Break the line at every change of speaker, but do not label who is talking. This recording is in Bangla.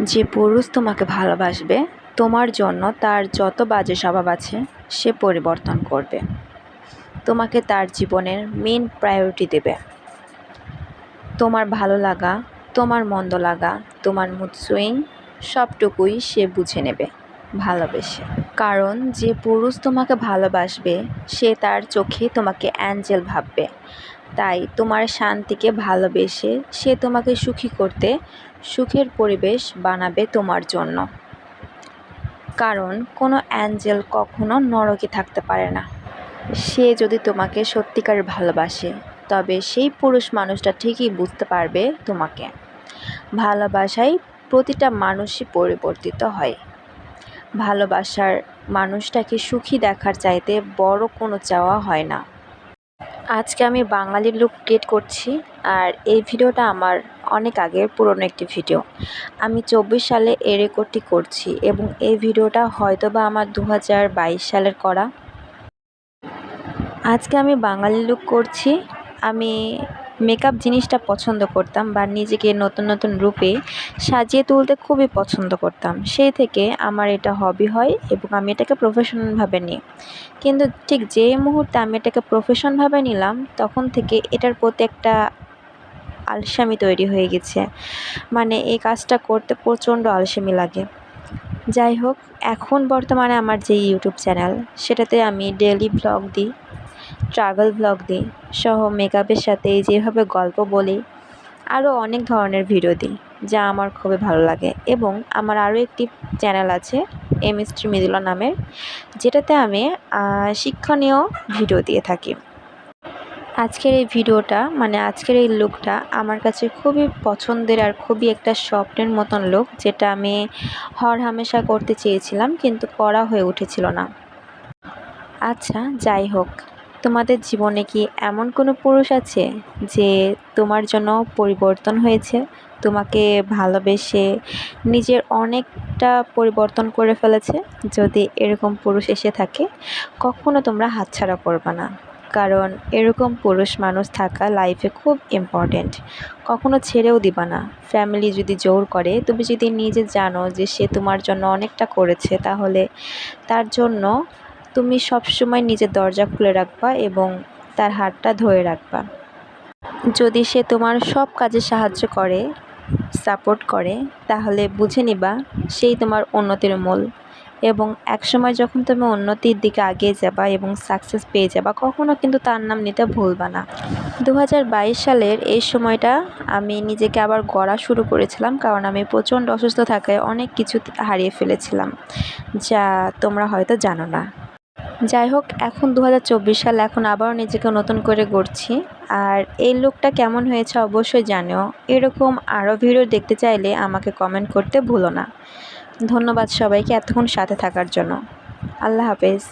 যে পুরুষ তোমাকে ভালোবাসবে, তোমার জন্য তার যত বাজে স্বভাব আছে, সে পরিবর্তন করবে। তোমাকে তার জীবনের মেন প্রায়োরিটি দেবে। তোমার ভালো লাগা, তোমার মন্দ লাগা, তোমার মুড সুইং সবটুকুই সে বুঝে নেবে, ভালোবেসে। কারণ যে পুরুষ তোমাকে ভালোবাসবে, সে তার চোখে তোমাকে অ্যাঞ্জেল ভাববে। তাই তোমার শান্তিকে ভালোবেসে সে তোমাকে সুখী করতে সুখের পরিবেশ বানাবে তোমার জন্য। কারণ কোনো অ্যাঞ্জেল কখনো নরকে থাকতে পারে না। সে যদি তোমাকে সত্যিকার ভালোবাসে, তবে সেই পুরুষ মানুষটা ঠিকই বুঝতে পারবে তোমাকে। ভালোবাসায় প্রতিটা মানুষই পরিবর্তিত হয়। ভালোবাসার মানুষটাকে সুখী দেখার চাইতে বড় কোনো চাওয়া হয় না। আজকে আমি বাঙালি লুক ক্রিয়েট করছি আর এই ভিডিওটা আমার অনেক আগের পুরনো একটি ভিডিও। আমি চব্বিশ সালে এ রেকর্ডটি করছি এবং এই ভিডিওটা হয়তো বা আমার দু হাজার বাইশ সালের করা। আজকে আমি বাঙালি লুক করছি। আমি মেকআপ জিনিসটা পছন্দ করতাম বা নিজেকে নতুন নতুন রূপে সাজিয়ে তুলতে খুবই পছন্দ করতাম। সেই থেকে আমার এটা হবি হয় এবং আমি এটাকে প্রফেশনালভাবে নিই। কিন্তু ঠিক যে মুহূর্তে আমি এটাকে প্রফেশনভাবে নিলাম, তখন থেকে এটার প্রতি একটা আলসামি তৈরি হয়ে গেছে। মানে এই কাজটা করতে প্রচণ্ড আলসেমি লাগে। যাই হোক, এখন বর্তমানে আমার যে ইউটিউব চ্যানেল সেটাতে আমি ডেলি ব্লগ দিই। ট্রাভেল ব্লগ দিই, সহ মেকআপের সাথে যেভাবে গল্প বলি, আরও অনেক ধরনের ভিডিও দিই, যা আমার খুবই ভালো লাগে। এবং আমার আরও একটি চ্যানেল আছে এম স্ট্রি মিদুলা নামের, যেটাতে আমি শিক্ষণীয় ভিডিও দিয়ে থাকি। আজকের এই ভিডিওটা মানে আজকের এই লুকটা আমার কাছে খুবই পছন্দের আর খুবই একটা স্বপ্নের মতন লুক যেটা আমি হর হামেশা করতে চেয়েছিলাম, কিন্তু করা হয়ে উঠেছিল না। আচ্ছা যাই হোক। তোমাদের জীবনে কি এমন কোনো পুরুষ আছে যে তোমার জন্য পরিবর্তন হয়েছে? তোমাকে ভালোবেসে নিজের অনেকটা পরিবর্তন করে ফেলেছে? যদি এরকম পুরুষ এসে থাকে, কখনো তোমরা হাতছাড়া করবে না। কারণ এরকম পুরুষ মানুষ থাকা লাইফে খুব ইম্পর্ট্যান্ট কখনো ছেড়েও দিবা না। ফ্যামিলি যদি জোর করে, তুমি যদি নিজে জানো যে সে তোমার জন্য অনেকটা করেছে, তাহলে তার জন্য তুমি সবসময় নিজের দরজা খুলে রাখবা এবং তার হাতটা ধরে রাখবা। যদি সে তোমার সব কাজে সাহায্য করে, সাপোর্ট করে, তাহলে বুঝে নিবা সেই তোমার উন্নতির মূল। এবং একসময় যখন তুমি উন্নতির দিকে আগিয়ে যাবা এবং সাকসেস পেয়ে যাবা, কখনো কিন্তু তার নাম নিতে ভুলবা না। দু হাজার বাইশ সালের এই সময়টা আমি নিজেকে আবার গড়া শুরু করেছিলাম কারণ আমি প্রচণ্ড অসুস্থ থাকায় অনেক কিছু হারিয়ে ফেলেছিলাম, যা তোমরা হয়তো জানো না। যাই হোক, এখন দু হাজার চব্বিশ সাল, এখন আবারও নিজেকে নতুন করে গড়ছি। আর এই লুকটা কেমন হয়েছে অবশ্যই জানিও। এরকম আরও ভিডিও দেখতে চাইলে আমাকে কমেন্ট করতে ভুলো না। ধন্যবাদ সবাইকে এতক্ষণ সাথে থাকার জন্য। আল্লাহ হাফেজ।